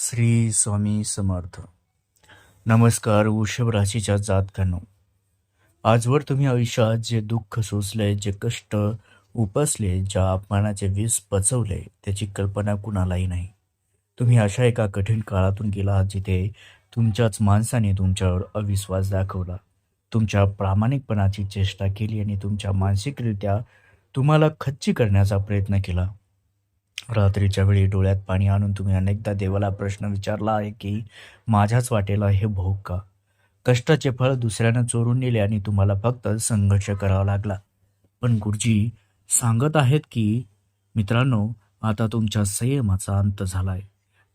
श्री स्वामी समर्थ. नमस्कार वृषभ राशीच्या जातकांनो. आजवर तुम्ही आयुष्यात जे दुःख सोसले जे कष्ट उपसले ज्या अपमानाचे विष पचवले त्याची कल्पना कुणालाही नाही. तुम्ही अशा एका कठीण काळातून गेला आहात जिथे तुमच्याच माणसाने तुमच्यावर अविश्वास दाखवला. तुमच्या प्रामाणिकपणाची चेष्टा केली आणि तुमच्या मानसिकरित्या तुम्हाला खच्ची करण्याचा प्रयत्न केला. रात्रीच्या वेळी डोळ्यात पाणी आणून तुम्ही अनेकदा देवाला प्रश्न विचारला आहे की माझ्याच वाटेला हे भोग का? कष्टाचे फळ दुसऱ्यानं चोरून नेले आणि तुम्हाला फक्त संघर्ष करावा लागला. पण गुरुजी सांगत आहेत की मित्रांनो आता तुमच्या संयमाचा अंत झालाय.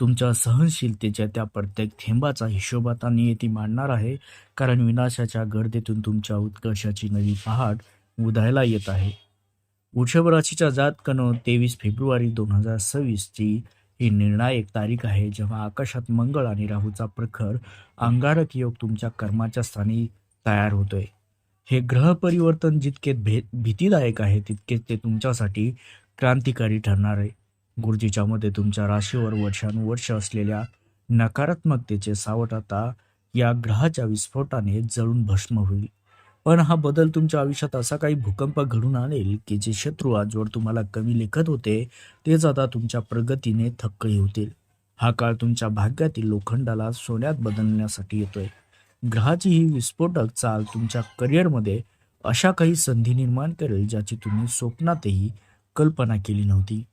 तुमच्या सहनशीलतेच्या त्या प्रत्येक थेंबाचा हिशोब आता नियती मांडणार आहे कारण विनाशाच्या गर्दीतून तुमच्या उत्कर्षाची नवी पहाट उदायला येत आहे. वृषभ राशीच्या कण तेवीस फेब्रुवारी दोन हजार सव्वीसची ही निर्णायक तारीख आहे जेव्हा आकाशात मंगळ आणि राहूचा प्रखर अंगारक योग तुमच्या कर्माच्या स्थानी तयार होतोय. हे ग्रह परिवर्तन जितके भे भीतीदायक आहे तितकेच ते तुमच्यासाठी क्रांतिकारी ठरणार आहे. गुरुजीच्या मते तुमच्या राशीवर वर्षानुवर्ष असलेल्या नकारात्मकतेचे सावट आता या ग्रहाच्या विस्फोटाने जळून भस्म होईल. पण हा बदल तुमच्या आयुष्यात असा काही भूकंप घडून आणेल की जे शत्रू आजवर तुम्हाला कमी लेखत होते तेच आता तुमच्या प्रगतीने थक्कळी होतील. हा काळ तुमच्या भाग्यातील लोखंडाला सोन्यात बदलण्यासाठी येतोय. ग्रहाची ही विस्फोटक चाल तुमच्या करिअरमध्ये अशा काही संधी निर्माण करेल ज्याची तुम्ही स्वप्नातही कल्पना केली नव्हती.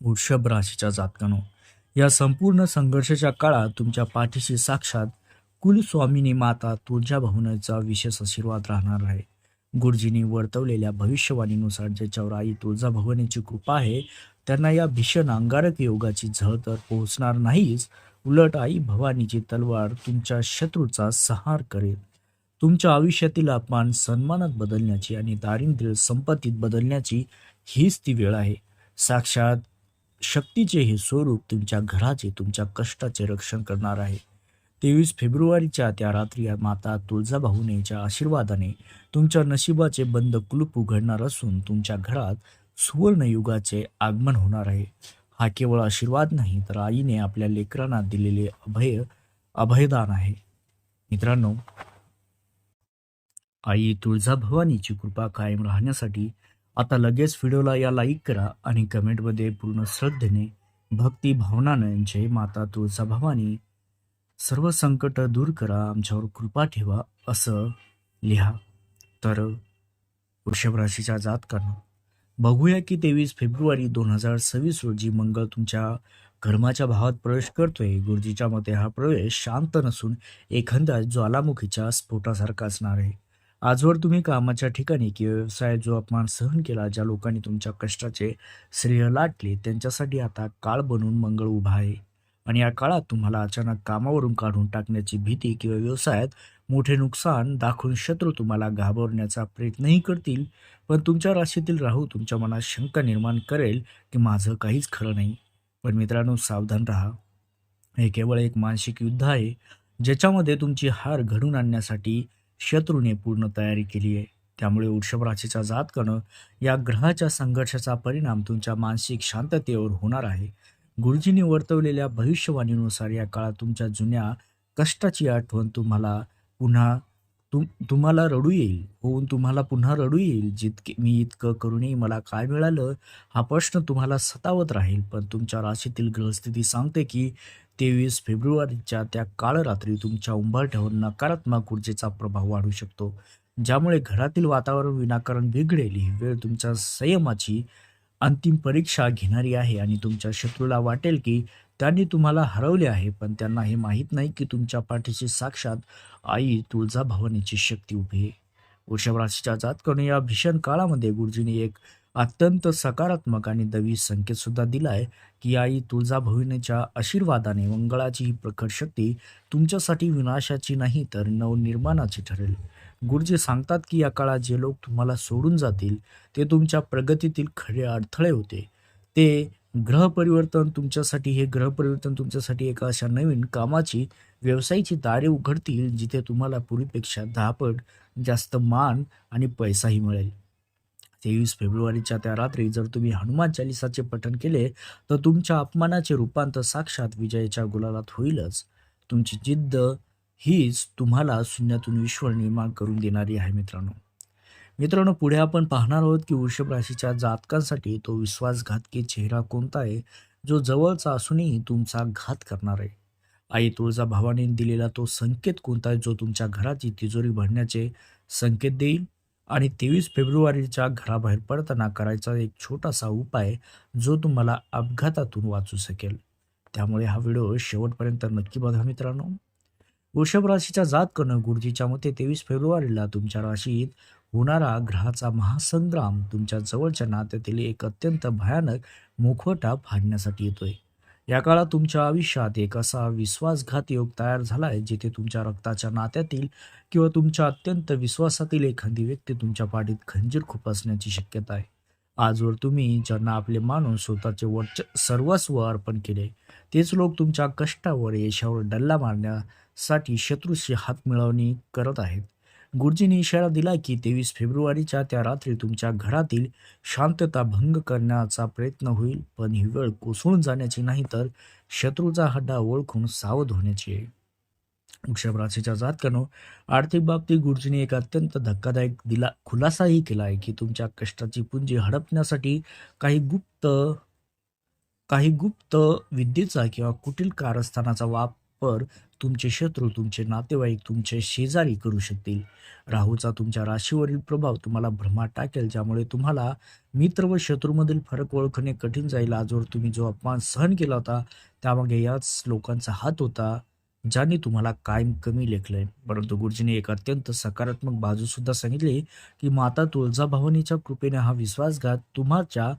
वृषभ राशीच्या जातकानो. या संपूर्ण संघर्षाच्या काळात तुमच्या पाठीशी साक्षात कुलस्वामिनी माता तुळजाभवानीचा विशेष आशीर्वाद राहणार आहे. गुरुजींनी वर्तवलेल्या भविष्यवाणीनुसार ज्याच्यावर आई तुळजाभवानीची कृपा आहे त्यांना या भीषण अंगारक योगाची झळ तर पोहोचणार नाहीच. उलट आई भवानीची तलवार तुमच्या शत्रूचा संहार करेल. तुमच्या आयुष्यातील अपमान सन्मानात बदलण्याची आणि दारिद्र्य संपत्तीत बदलण्याची हीच ती वेळ आहे. साक्षात शक्तीचे हे स्वरूप तुमच्या घराचे तुमच्या कष्टाचे रक्षण करणार आहे. तेवीस फेब्रुवारीच्या त्या रात्री माता तुळजाभाऊनेच्या आशीर्वादाने तुमच्या नशिबाचे बंद कुलूप उघडणार असून तुमच्या घरात सुवर्णयुगाचे आगमन होणार आहे. हा केवळ आशीर्वाद नाही तर आईने आपल्या लेकरांना दिलेले अभय अभयदान आहे. मित्रांनो आई तुळजाभवानीची कृपा कायम राहण्यासाठी आता लगेच व्हिडिओला या लाईक करा आणि कमेंटमध्ये पूर्ण श्रद्धेने भक्ती भावनानं जय माता तुळजाभवानी सर्व संकट दूर करा आमच्यावर कृपा ठेवा असं लिहा. तर वृषभ राशीच्या जातकांना बघूया की तेवीस फेब्रुवारी दोन हजार सव्वीस रोजी मंगळ तुमच्या कर्माच्या भावात प्रवेश करतोय. गुरुजीच्या मते हा प्रवेश शांत नसून एखाद्या ज्वालामुखीच्या स्फोटासारखा असणार आहे. आजवर तुम्ही कामाच्या ठिकाणी किंवा व्यवसायात जो अपमान सहन केला ज्या लोकांनी तुमच्या कष्टाचे श्रेय लाटले त्यांच्यासाठी आता काळ बनून मंगळ उभा आहे. आणि या काळात तुम्हाला अचानक कामावरून काढून टाकण्याची भीती किंवा व्यवसायात मोठे नुकसान दाखवून शत्रू तुम्हाला घाबरण्याचा प्रयत्नही करतील. पण तुमच्या राशीतील राहू तुमच्या मनात शंका निर्माण करेल की माझं काहीच खरं नाही. पण मित्रांनो सावधान राहा. हे केवळ एक मानसिक युद्ध आहे ज्याच्यामध्ये तुमची हार घडून आणण्यासाठी शत्रूने पूर्ण तयारी केली आहे. त्यामुळे वृषभ राशीचा जात करणं या ग्रहाच्या संघर्षाचा परिणाम तुमच्या मानसिक शांततेवर होणार आहे. गुरुजींनी वर्तवलेल्या भविष्यवाणीनुसार या काळात तुमच्या जुन्या कष्टाची आठवण तुम्हाला पुन्हा तुम तुम्हाला रडू येईल. होऊन तुम्हाला पुन्हा रडू येईल. जितके मी इतकं करूनही मला काय मिळालं हा प्रश्न तुम्हाला सतावत राहील. पण तुमच्या राशीतील ग्रहस्थिती सांगते की तेवीस फेब्रुवारीच्या त्या काळरात्री तुमच्या उंबरठ्यावर नकारात्मक ऊर्जेचा प्रभाव वाढू शकतो. ज्यामुळे घरातील वातावरण विनाकारण बिघडेल. ही वेळ तुमच्या संयमाची अंतिम परीक्षा घेणारी आहे आणि तुमच्या शत्रूला वाटेल की त्यांनी तुम्हाला हरवले आहे पण त्यांना हे माहीत नाही की तुमच्या पाठीशी साक्षात आई तुळजा भवानीची शक्ती उभी आहे. वृषभ राशीच्या जातकडून या भीषण काळामध्ये गुरुजीने एक अत्यंत सकारात्मक आणि दवी संकेत सुद्धा दिलाय की आई तुळजा तुळजाभवानीच्या आशीर्वादाने मंगळाची ही प्रखर शक्ती तुमच्यासाठी विनाशाची नाही तर नवनिर्माणाची ठरेल. गुरुजी सांगतात की या काळात जे लोक तुम्हाला सोडून जातील ते तुमच्या प्रगतीतील खरे अडथळे होते. ते ग्रह परिवर्तन तुमच्यासाठी हे ग्रह परिवर्तन तुमच्यासाठी एका अशा नवीन कामाची व्यवसायाची दारे उघडतील जिथे तुम्हाला पूर्वीपेक्षा दहापट जास्त मान आणि पैसाही मिळेल. तेवीस फेब्रुवारीच्या त्या रात्री जर तुम्ही हनुमान चालिसाचे पठण केले तर तुमच्या अपमानाचे रूपांतर साक्षात विजयाच्या गुलालात होईलच. तुमची जिद्द हीच तुम्हाला शून्यातून विश्व निर्माण करून देणारी आहे मित्रांनो. मित्रांनो पुढे आपण पाहणार आहोत की वृषभ राशीच्या जातकांसाठी तो विश्वासघातकी चेहरा कोणता आहे जो जवळचा असूनही तुमचा घात करणार आहे. आई तुळजा भावाने दिलेला तो संकेत कोणता आहे जो तुमच्या घराची तिजोरी भरण्याचे संकेत देईल? आणि तेवीस फेब्रुवारीच्या घराबाहेर पडताना करायचा एक छोटासा उपाय जो तुम्हाला अपघातातून वाचू शकेल. त्यामुळे हा व्हिडिओ शेवटपर्यंत नक्की बघा मित्रांनो. वृषभ राशीच्या जात करणं गुरुजीच्या मते तेवीस फेब्रुवारीला तुमच्या राशीत होणारा ग्रहाचा महासंग्राम तुमच्या जवळच्या नात्यातील एक अत्यंत भयानक मुखवटा फाडण्यासाठी येतोय. या काळात तुमच्या आयुष्यात एक असा विश्वासघात योग तयार झालाय जिथे तुमच्या रक्ताच्या नात्यातील किंवा तुमच्या अत्यंत विश्वासातील एखादी व्यक्ती तुमच्या पाठीत खंजीर खुपसण्याची शक्यता आहे. आजवर तुम्ही ज्यांना आपले मानून स्वतःचे वर्च सर्वस्व अर्पण केले तेच लोक तुमच्या कष्टावर यशावर डल्ला मारण्या साठी शत्रूशी हात मिळवणी करत आहेत. गुरुजींनी इशारा दिला की तेवीस फेब्रुवारीच्या त्या रात्री तुमच्या घरातील शांतता भंग करण्याचा प्रयत्न होईल पण ही वेळ कोसळून जाण्याची नाही तर शत्रूचा हड्डा ओळखून सावध होण्याची आहे. वृषभ राशीच्या जातकानो आर्थिक बाबतीत गुरुजींनी एक अत्यंत धक्कादायक दिला खुलासाही केला आहे की तुमच्या कष्टाची पुंजी हडपण्यासाठी काही गुप्त काही गुप्त विद्येचा किंवा कुटील कारस्थानाचा वापर तुमचे शत्रू तुमचे नातेवाईक तुमचे शेजारी करू शकतील. राहूचा तुमच्या राशीवरील प्रभाव तुम्हाला भ्रमात टाकेल ज्यामुळे तुम्हाला मित्र व शत्रूमधील फरक ओळखणे कठीण जाईल. आजवर तुम्ही जो अपमान सहन केला होता त्यामागे याच लोकांचा हात होता ज्याने तुम्हाला कायम कमी लेखलंय. परंतु गुरुजीने एक अत्यंत सकारात्मक बाजू सुद्धा सांगितली की माता तुळजाभवानीच्या कृपेने हा विश्वासघात तुम्हाच्या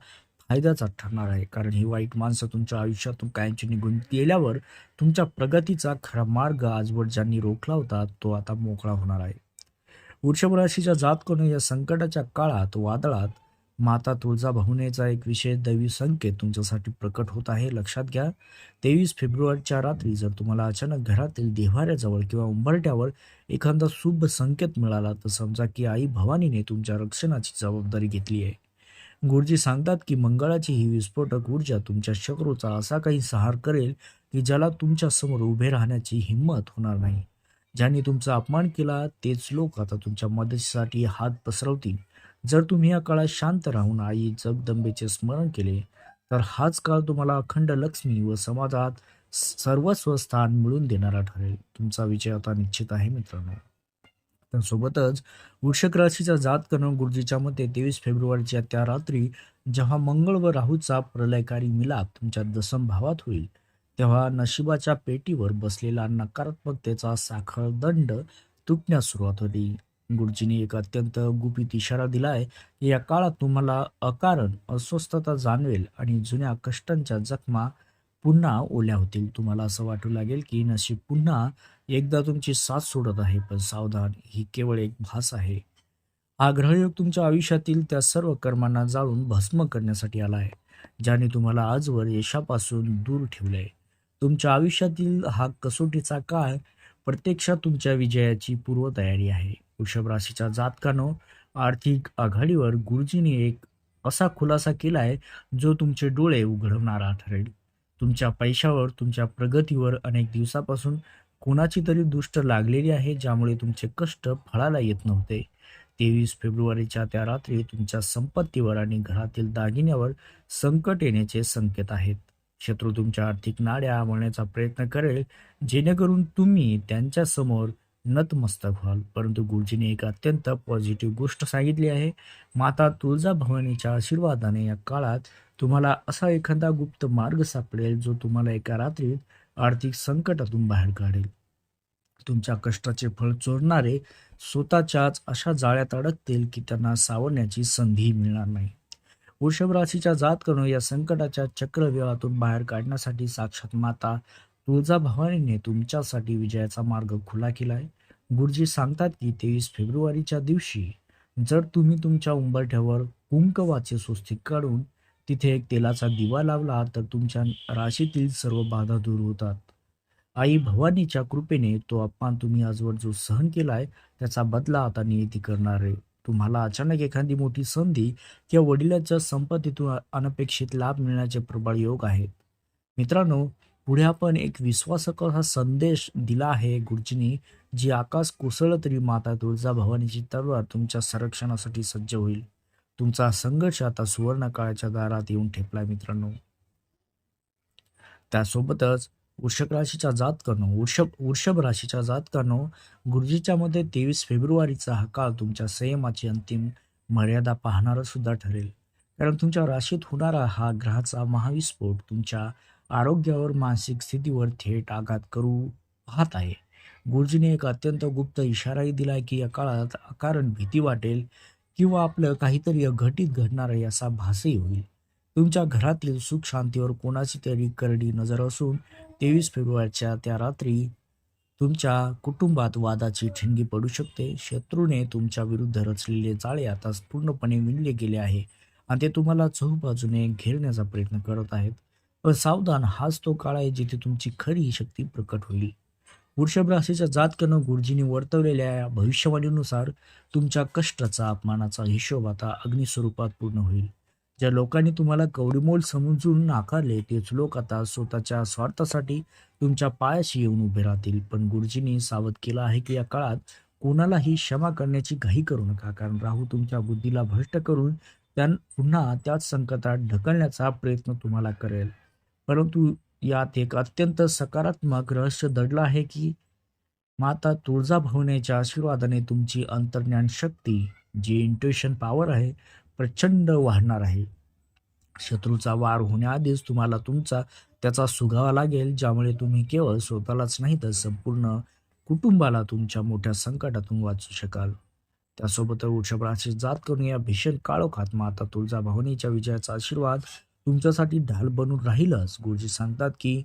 फायद्याचा ठरणार आहे. कारण ही वाईट माणसं तुमच्या आयुष्यातून कायमची निघून गेल्यावर तुमच्या प्रगतीचा खरा मार्ग आजवर ज्यांनी रोखला होता तो आता मोकळा होणार आहे. वृषभ राशीच्या जात करून या संकटाच्या काळात वादळात माता तुळजाभवनेचा एक विशेष दैवी संकेत तुमच्यासाठी प्रकट होत आहे. लक्षात घ्या तेवीस फेब्रुवारीच्या रात्री जर तुम्हाला अचानक घरातील देव्हाऱ्याजवळ किंवा उंबरट्यावर एखादा शुभ संकेत मिळाला तर समजा की आई भवानीने तुमच्या रक्षणाची जबाबदारी घेतली आहे. गुरुजी सांगतात की मंगळाची ही विस्फोटक ऊर्जा तुमच्या शत्रूचा असा काही सहार करेल की ज्याला तुमच्यासमोर उभे राहण्याची हिंमत होणार नाही. ज्यांनी तुमचा अपमान केला तेच लोक आता तुमच्या मदतीसाठी हात पसरवतील. जर तुम्ही या काळात शांत राहून आई जगदंबेचे स्मरण केले तर हाच काळ तुम्हाला अखंड लक्ष्मी व समाजात सर्वस्व स्थान मिळवून देणारा ठरेल. तुमचा विजय आता निश्चित आहे मित्रांनो. तर सोबतच वृषक राशीचा जात करणं गुरुजीच्या मते तेवीस फेब्रुवारीच्या त्या रात्री जेव्हा मंगळ व राहूचा प्रलयकारी मिलाप तुमच्या दसम भावात होईल तेव्हा नशिबाच्या पेटीवर बसलेला नकारात्मकतेचा साखळ दंड तुटण्यास सुरुवात होती. गुरुजींनी एक अत्यंत गुपित इशारा दिलाय या काळात तुम्हाला अकारण अस्वस्थता जाणवेल आणि जुन्या कष्टांच्या जखमा पुन्हा ओल्या होतील. तुम्हाला असं वाटू लागेल की नशीब पुन्हा एकदा तुमची साथ सोडत आहे पण सावधान ही केवळ एक भास आहे. हा ग्रहयोग तुमच्या आयुष्यातील त्या सर्व कर्मांना जाळून भस्म करण्यासाठी आला आहे ज्याने तुम्हाला आजवर यशापासून दूर ठेवले तुमच्या आयुष्यातील हा कसोटीचा काळ प्रत्यक्षात तुमच्या विजयाची पूर्वतयारी आहे. वृषभ राशीच्या जातकानो आर्थिक आघाडीवर गुरुजींनी एक असा खुलासा केला आहे जो तुमचे डोळे उघडवणारा ठरेल. तुमच्या पैशावर तुमच्या प्रगतीवर अनेक दिवसापासून कोणाची तरी दुष्ट लागलेली आहे ज्यामुळे तुमचे कष्ट फळाला येत नव्हते. तेवीस फेब्रुवारीच्या त्या रात्री तुमच्या संपत्तीवर आणि घरातील दागिन्यावर संकट येण्याचे संकेत आहेत. शत्रू तुमच्या आर्थिक नाड्या वळण्याचा प्रयत्न करेल जेणेकरून तुम्ही त्यांच्यासमोर नतमस्तक व्हाल. परंतु गुरुजीने एक अत्यंत पॉझिटिव्ह गोष्ट सांगितली आहे. माता तुळजा भवानीच्या आशीर्वादाने या काळात तुम्हाला असा एखादा गुप्त मार्ग सापडेल जो तुम्हाला एका रात्रीत आर्थिक संकटातून बाहेर काढेल. तुमच्या कष्टाचे फळ चोरणारे स्वतःच्याच अशा जाळ्यात अडकतील की त्यांना सावरण्याची संधी मिळणार नाही. वृषभ राशीच्या जात करून या संकटाच्या चक्रव्यूहातून बाहेर काढण्यासाठी साक्षात माता तुळजाभवानीने तुमच्यासाठी विजयाचा मार्ग खुला केलाय गुरुजी सांगतात की तेवीस फेब्रुवारीच्या दिवशी जर तुम्ही तुमच्या उंबरठ्यावर कुंकवाचे स्वस्तिक काढून तिथे एक तेलाचा दिवा लावला तर तुमच्या राशीतील सर्व बाधा दूर होतात. आई भवानीच्या कृपेने तो अपमान तुम्ही आजवर जो सहन केलाय त्याचा बदला आता नियती करणार आहे. तुम्हाला अचानक एखादी मोठी संधी किंवा वडिलांच्या संपत्तीतून अनपेक्षित लाभ मिळण्याचे प्रबळ योग आहेत मित्रांनो पुढे आपण एक विश्वासक हा संदेश दिला आहे गुरुजींनी जी आकाश कोसळलं तरी माता तुळजा भवानीची तलवार तुमच्या संरक्षणासाठी सज्ज होईल. तुमचा संघर्ष आता सुवर्ण काळाच्या दारात येऊन ठेपलाय मित्रांनो. त्यासोबतच वृषभ राशीच्या जातकांनो वृषभ वृषभ राशीच्या जातकांनो गुरुजीच्या मध्ये तेवीस फेब्रुवारीचा हा काळ तुमच्या संयमाची अंतिम मर्यादा पाहणारा सुद्धा ठरेल. कारण तुमच्या राशीत होणारा हा ग्रहाचा महाविस्फोट तुमच्या आरोग्यावर मानसिक स्थितीवर थेट आघात करू पाहत आहे. गुरुजीने एक अत्यंत गुप्त इशाराही दिलाय की या काळात अकारण भीती वाटेल. किंवा आपलं काहीतरी अघटित घडणार आहे असा भासही होईल. तुमच्या घरातील सुख शांतीवर कोणाची तरी करडी नजर असून तेवीस फेब्रुवारीच्या त्या रात्री तुमच्या कुटुंबात वादाची ठिणगी पडू शकते. शत्रूने तुमच्या विरुद्ध रचलेले जाळे आता पूर्णपणे विणले गेले आहे आणि ते तुम्हाला चहूबाजूने घेरण्याचा प्रयत्न करत आहेत. पण सावधान हाच तो काळ आहे जिथे तुमची खरी शक्ती प्रकट होईल. वृषभ राशीच्या जातकनं गुरुजींनी वर्तवलेल्या या भविष्यवाणीनुसार तुमच्या कष्टाचा अपमानाचा हिशोब आता अग्निस्वरूपात पूर्ण होईल. ज्या लोकांनी तुम्हाला कवडीमोल समजून नाकारले तेच लोक आता स्वतःच्या स्वार्थासाठी तुमच्या पायाशी येऊन उभे राहतील. पण गुरुजींनी सावध केलं आहे की या काळात कोणालाही क्षमा करण्याची घाई करू नका. कारण राहू तुमच्या बुद्धीला भ्रष्ट करून त्यां पुन्हा त्याच संकटात ढकलण्याचा प्रयत्न तुम्हाला करेल. परंतु यात एक अत्यंत सकारात्मक रहस्य दडलं आहे की माता तुळजाभवनेच्या आशीर्वादाने तुमची अंतर्ज्ञान शक्ती जी इंट्युशन पॉवर आहे प्रचंड वाढणार आहे. शत्रूचा वार होण्याआधीच तुम्हाला तुमचा त्याचा सुगावा लागेल ज्यामुळे तुम्ही केवळ स्वतःलाच नाही तर संपूर्ण कुटुंबाला तुमच्या मोठ्या संकटातून वाचू शकाल. त्यासोबत वृषभ जात करून या भीषण काळोखात माता तुळजा भवनेच्या विजयाचा आशीर्वाद तुमच्यासाठी ढाल बनून राहीलच. गुरुजी सांगतात की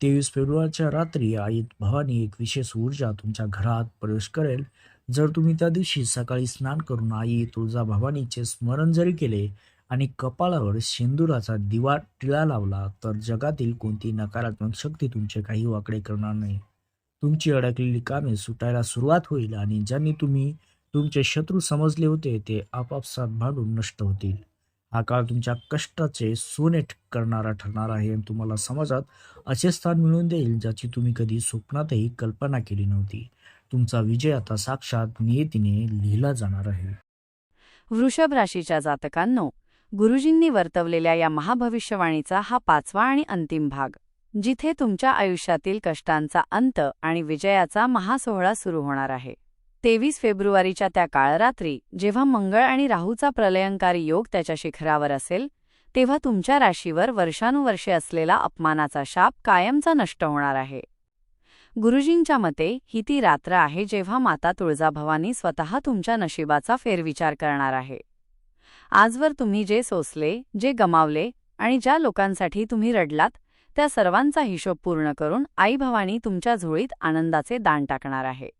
तेवीस फेब्रुवारीच्या रात्री आई भवानी एक विशेष ऊर्जा तुमच्या घरात प्रवेश करेल. जर तुम्ही त्या दिवशी सकाळी स्नान करून आई तुळजा भवानीचे स्मरण जरी केले आणि कपाळावर शेंदुराचा दिवा टिळा लावला तर जगातील कोणती नकारात्मक शक्ती तुमचे काही वाकडे करणार नाही. तुमची अडकलेली कामे सुटायला सुरुवात होईल आणि ज्यांनी तुम्ही तुमचे शत्रू समजले होते ते आपापसात भांडून नष्ट होतील. हा काळ तुमच्या कष्टाचे सोने करणारा ठरणार आहे आणि तुम्हाला समाजात असे स्थान मिळवून देईल ज्याची तुम्ही कधी स्वप्नातही कल्पना केली नव्हती. तुमचा विजय आता साक्षात नियतीने लिहिला जाणार आहे. वृषभ राशीच्या जातकांनो गुरुजींनी वर्तवलेल्या या महाभविष्यवाणीचा हा पाचवा आणि अंतिम भाग जिथे तुमच्या आयुष्यातील कष्टांचा अंत आणि विजयाचा महासोहळा सुरू होणार आहे. तेवीस फेब्रुवारीच्या त्या काळरात्री जेव्हा मंगळ आणि राहूचा प्रलयंकारी योग त्याच्या शिखरावर असेल तेव्हा तुमच्या राशीवर वर्षानुवर्षे असलेला अपमानाचा शाप कायमचा नष्ट होणार आहे. गुरुजींच्या मते ही ती रात्र आहे जेव्हा माता तुळजाभवानी स्वतः तुमच्या नशिबाचा फेरविचार करणार आहे. आजवर तुम्ही जे सोसले जे गमावले आणि ज्या लोकांसाठी तुम्ही रडलात त्या सर्वांचा हिशोब पूर्ण करून आई भवानी तुमच्या झोळीत आनंदाचे दान टाकणार आहे.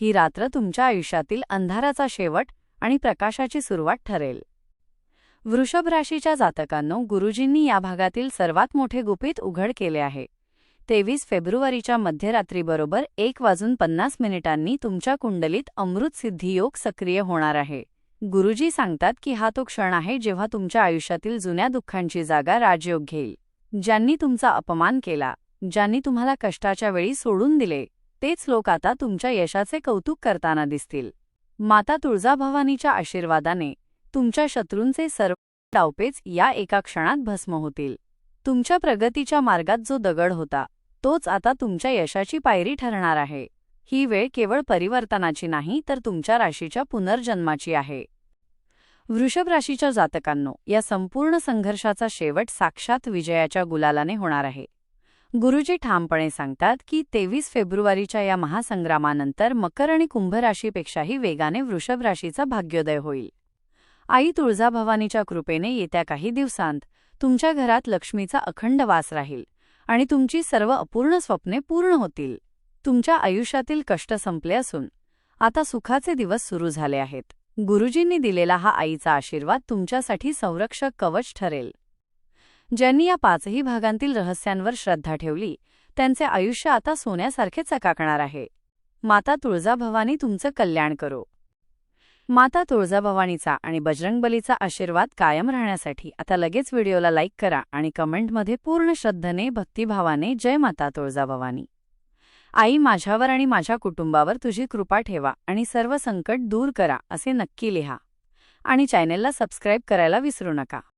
ही रात्र तुमच्या आयुष्यातील अंधाराचा शेवट आणि प्रकाशाची सुरुवात ठरेल. वृषभ राशीच्या जातकांनो गुरुजींनी या भागातील सर्वात मोठे गुपित उघड केले आहे. तेवीस फेब्रुवारीच्या मध्यरात्रीबरोबर एक वाजून पन्नास मिनिटांनी तुमच्या कुंडलीत अमृत सिद्धियोग सक्रिय होणार आहे. गुरुजी सांगतात की हा तो क्षण आहे जेव्हा तुमच्या आयुष्यातील जुन्या दुःखांची जागा राजयोग घेईल. ज्यांनी तुमचा अपमान केला ज्यांनी तुम्हाला कष्टाच्या वेळी सोडून दिले तेच लोक आता तुमच्या यशाचे कौतुक करताना दिसतील. माता तुळजाभवानीच्या आशीर्वादाने तुमच्या शत्रूंचे सर्व डावपेच या एका क्षणात भस्म होतील. तुमच्या प्रगतीच्या मार्गात जो दगड होता तोच आता तुमच्या यशाची पायरी ठरणार आहे. ही वेळ केवळ परिवर्तनाची नाही तर तुमच्या राशीच्या पुनर्जन्माची आहे. वृषभ राशीच्या जातकांनो या संपूर्ण संघर्षाचा शेवट साक्षात विजयाच्या गुलालाने होणार आहे. गुरुजी ठामपणे सांगतात की तेवीस फेब्रुवारीच्या या महासंग्रामानंतर मकर आणि कुंभ राशीपेक्षाही वेगाने वृषभ राशीचा भाग्योदय होईल. आई तुळजाभवानीच्या कृपेने येत्या काही दिवसांत तुमच्या घरात लक्ष्मीचा अखंड वास राहील आणि तुमची सर्व अपूर्ण स्वप्ने पूर्ण होतील. तुमच्या आयुष्यातील कष्ट संपले असून आता सुखाचे दिवस सुरू झाले आहेत. गुरुजींनी दिलेला हा आईचा आशीर्वाद तुमच्यासाठी संरक्षक कवच ठरेल. ज्यांनी या पाचही भागांतील रहस्यांवर श्रद्धा ठेवली त्यांचे आयुष्य आता सोन्यासारखे चकाकणार आहे. माता तुळजाभवानी तुमचं कल्याण करो. माता तुळजाभवानीचा आणि बजरंगबलीचा आशीर्वाद कायम राहण्यासाठी आता लगेच व्हिडिओला लाईक करा आणि कमेंटमध्ये पूर्ण श्रद्धेने भक्तिभावाने जय माता तुळजाभवानी. आई माझ्यावर आणि माझ्या कुटुंबावर तुझी कृपा ठेवा आणि सर्व संकट दूर करा असे नक्की लिहा. आणि चॅनेलला सबस्क्राईब करायला विसरू नका.